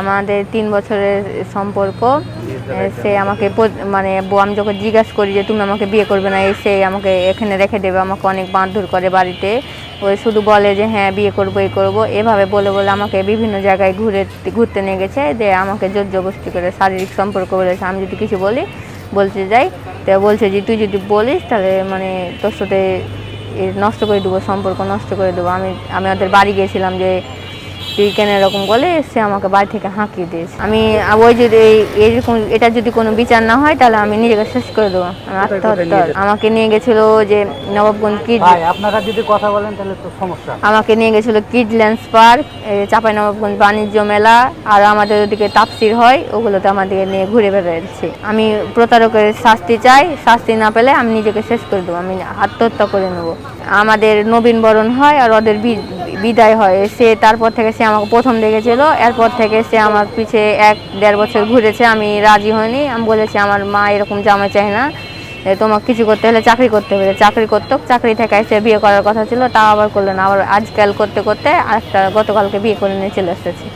আমাদের তিন বছরের সম্পর্ক সে আমাকে মানে আমি যখন জিজ্ঞাসা করি যে তুমি আমাকে বিয়ে করবে না এসে আমাকে এখানে রেখে দেবে, আমাকে অনেক মারধর করে বাড়িতে। ওই শুধু বলে যে হ্যাঁ বিয়ে করব এই করব। এভাবে বলে বলে আমাকে বিভিন্ন জায়গায় ঘুরে, ঘুরতে নিয়ে গেছে যে আমাকে জোর জবরদস্তি করে শারীরিক সম্পর্ক বলেছে। আমি যদি কিছু বলি, বলতে যাই, তো বলছে যে, তুই যদি বলিস, তাহলে মানে তোর সাথে নষ্ট করে দেবো, সম্পর্ক নষ্ট করে দেবো। আমি আমি ওদের বাড়ি গিয়েছিলাম যে তুই কেন এরকম বলে সে আমাকে বাড়ি থেকে হাঁকিয়ে দিয়েছে। আমি ওই যদি এই- এরকম এটা যদি কোনো বিচার না হয় তাহলে আমি নিজেকে শেষ করে দেবো। আমি আত্মহত্যা। আমাকে নিয়ে গেছিল যে নবাবগঞ্জ কিড আপনারা যদি কথা বলেন তাহলে তো সমস্যা। আমাকে নিয়ে গেছিল কিডল্যান্ডস পার্ক চাপাই নবাবগঞ্জ বাণিজ্য মেলা আর আমাদের ওদিকে তাপসির হয় ওগুলোতে আমাদেরকে নিয়ে ঘুরে বেড়াচ্ছে। আমি প্রতারকের শাস্তি চাই শাস্তি না পেলে আমি নিজেকে শেষ করে দেবো আমি আত্মহত্যা করে নেব। আমাদের নবীন বরণ হয় আর ওদের বিদায় হয়। সে তারপর থেকে সে আমাকে প্রথম দেখেছিল। এরপর থেকে সে আমার পিছে এক দেড় বছর ঘুরেছে। আমি রাজি হইনি। আমি বলেছি, আমার মা এরকম জামা চাই না। তোমাকে কিছু করতে হলে চাকরি করতে হবে। চাকরি করতো। চাকরি থেকে এসে বিয়ে করার কথা ছিল। তা আবার করল না। আবার আজকাল করতে করতে আরেকটা গতকালকে বিয়ে করে নিয়ে চলে এসেছে।